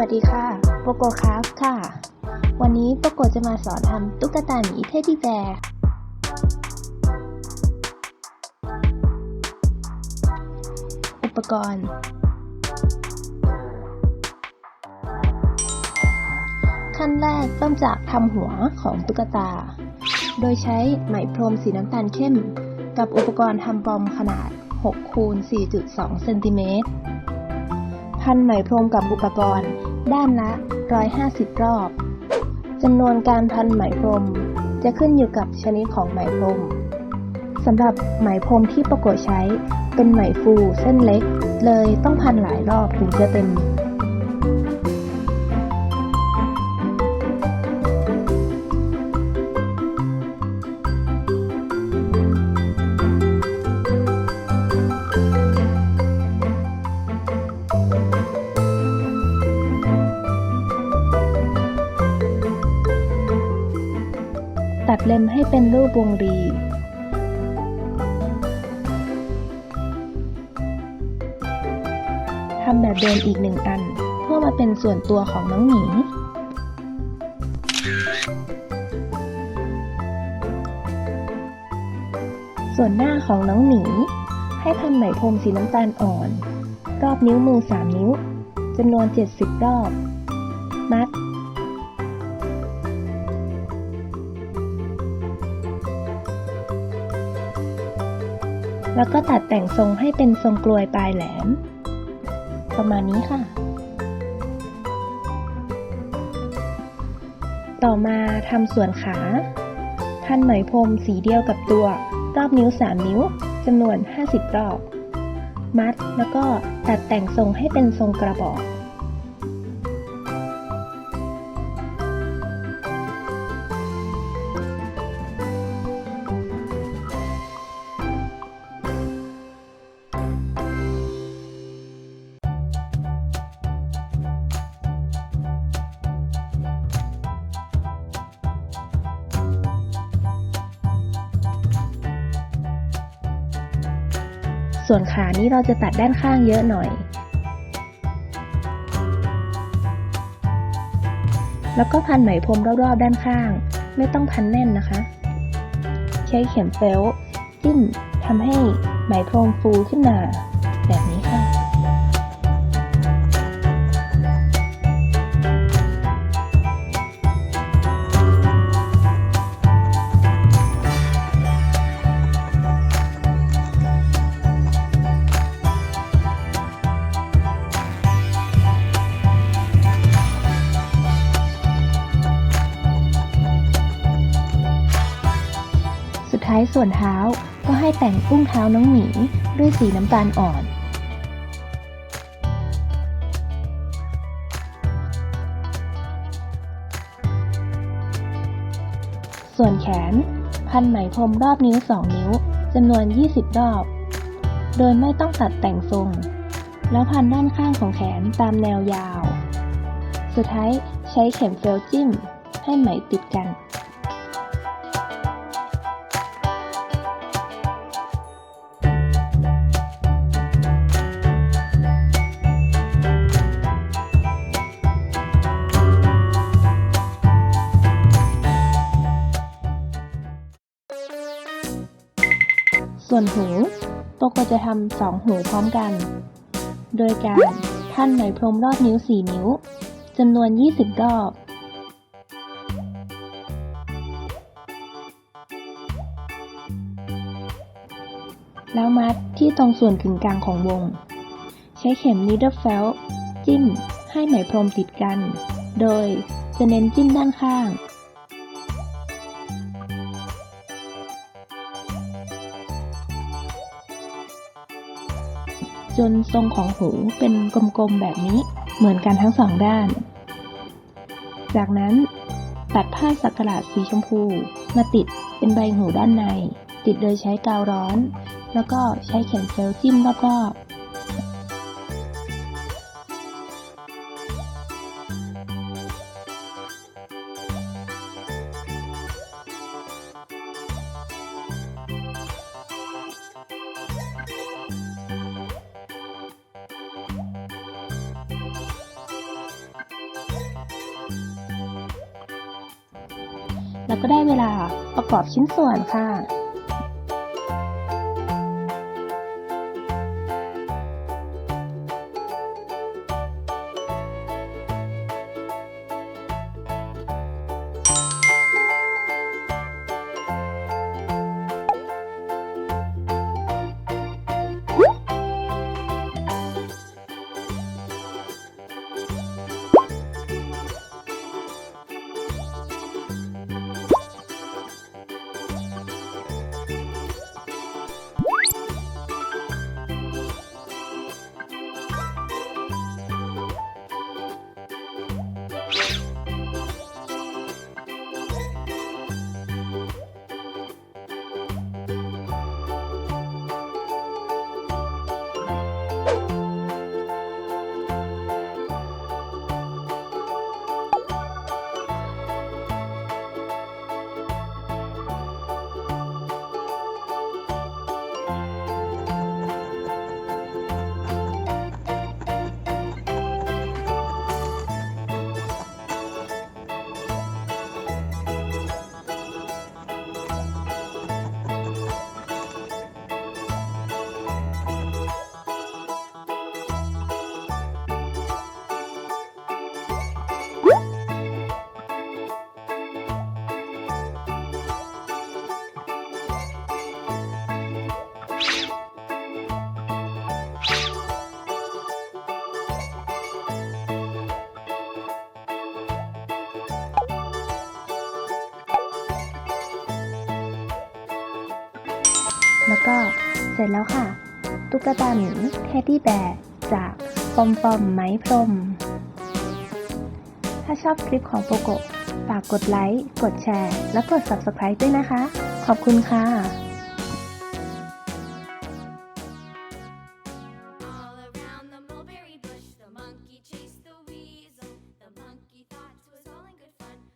วัสดีค่ะโปโกคราฟค่ะ วันนี้โปโกจะมาสอนทำตุ๊กตาหมีเทดดี้แบร์อุปกรณ์ ขั้นแรกเริ่มจากทำหัวของตุ๊กตา โดยใช้ไหมพรมสีน้ำตาลเข้ม กับอุปกรณ์ทำปอมขนาด 6 คูณ 4.2 เซนติเมตรพันไหมพรมกับอุปกรณ์ ด้านละ 150 รอบจำนวนการพันไหมพรม จะขึ้นอยู่กับชนิดของไหมพรมสำหรับไหมพรมที่ประกฏใช้เป็นไหมฟูเส้นเล็ก เลยต้องพันหลายรอบถึงจะเต็ม มให้เป็นรูปวงรี ทำแบบเดิมอีกหนึ่งอัน เพื่อมาเป็นส่วนตัวของน้องหมีส่วนหน้าของน้องหมี ให้พันไหมพรมสีน้ำตาลอ่อน รอบนิ้วมือ 3 นิ้วจำนวน 70 รอบ มัด แล้วก็ตัดแต่งทรงให้เป็นทรงกลวยปลายแหลม ประมาณนี้ค่ะ ต่อมาทำส่วนขา พันไหมพรมสีเดียวกับตัว รอบนิ้ว 3 นิ้วจำนวน 50 รอบ มัดแล้วก็ตัดแต่งทรงให้เป็นทรงกระบอก ส่วนขานี้เราจะตัดด้านข้างเยอะหน่อย แล้วก็พันไหมพรมรอบๆด้านข้าง ไม่ต้องพันแน่นนะคะ ใช้เข็มเฟลจิ้มทำให้ไหมพรมฟูขึ้นมา ท้ายส่วนเท้า ก็ให้แต่งอุ้งเท้าน้องหมีด้วยสีน้ำตาลอ่อนส่วนแขน พันไหมพรมรอบนิ้ว 2 นิ้วจำนวน 20 รอบ โดยไม่ต้องตัดแต่งทรง แล้วพันด้านข้างของแขนตามแนวยาว สุดท้ายใช้เข็มเฟลจิ้ม ให้ไหมติดกัน ส่วนหูโปโกจะทำสองหูพร้อมกัน โดยการพันไหมพรมรอบนิ้ว 4 นิ้วจำนวน 20 รอบ แล้วมัดที่ตรงส่วนกึ่งกลางของวง ใช้เข็ม needle felt จิ้มให้ไหมพรมติดกัน โดยจะเน้นจิ้มด้านข้าง จนทรงของหูเป็นกลมๆแบบนี้เหมือนกันทั้งสองด้าน จากนั้นตัดผ้าสักหลาดสีชมพูมาติดเป็นใบหูด้านใน ติดโดยใช้กาวร้อน แล้วก็ใช้เข็มเซลจิ้มรอบ แล้วก็ได้เวลาประกอบชิ้นส่วนค่ะ แล้วก็เสร็จแล้วค่ะ ตุ๊กตาหมีเทดดี้แบร์จากปอมปอมไม้พรม ถ้าชอบคลิปของโปโกฝากกดไลค์ กดแชร์ และกด Subscribe ด้วยนะคะ ขอบคุณค่ะ